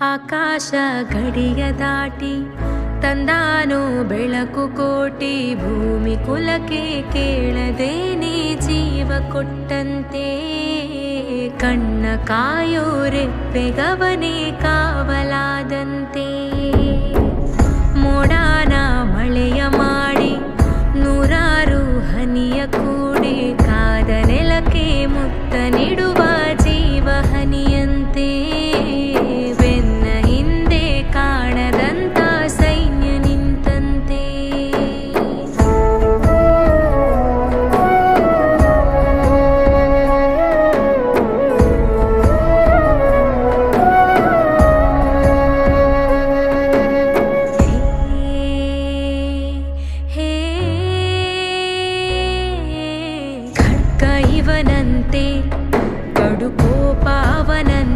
ಆಕಾಶ ಗಡಿಯ ದಾಟಿ, ತಂದಾನು ಬೆಳಕು ಕೋಟಿ, ಭೂಮಿ ಕುಲಕ್ಕೆ ಕೇಳದೇನೆ ಜೀವ ಕೊಟ್ಟಂತೆ. ಕಣ್ಣ ಕಾಯೋರೆಪ್ಪೆಗವನೆ ಕಾವಲಾದಂತೆ. ಮೋಡಾನ ಮಳೆಯ ಮಾಡಿ, ನೂರಾರು ಹನಿಯ ಕೂಡಿ, ಕಾದ ನೆಲಕ್ಕೆ ಮುತ್ತ ನೀಡು. గోపావనం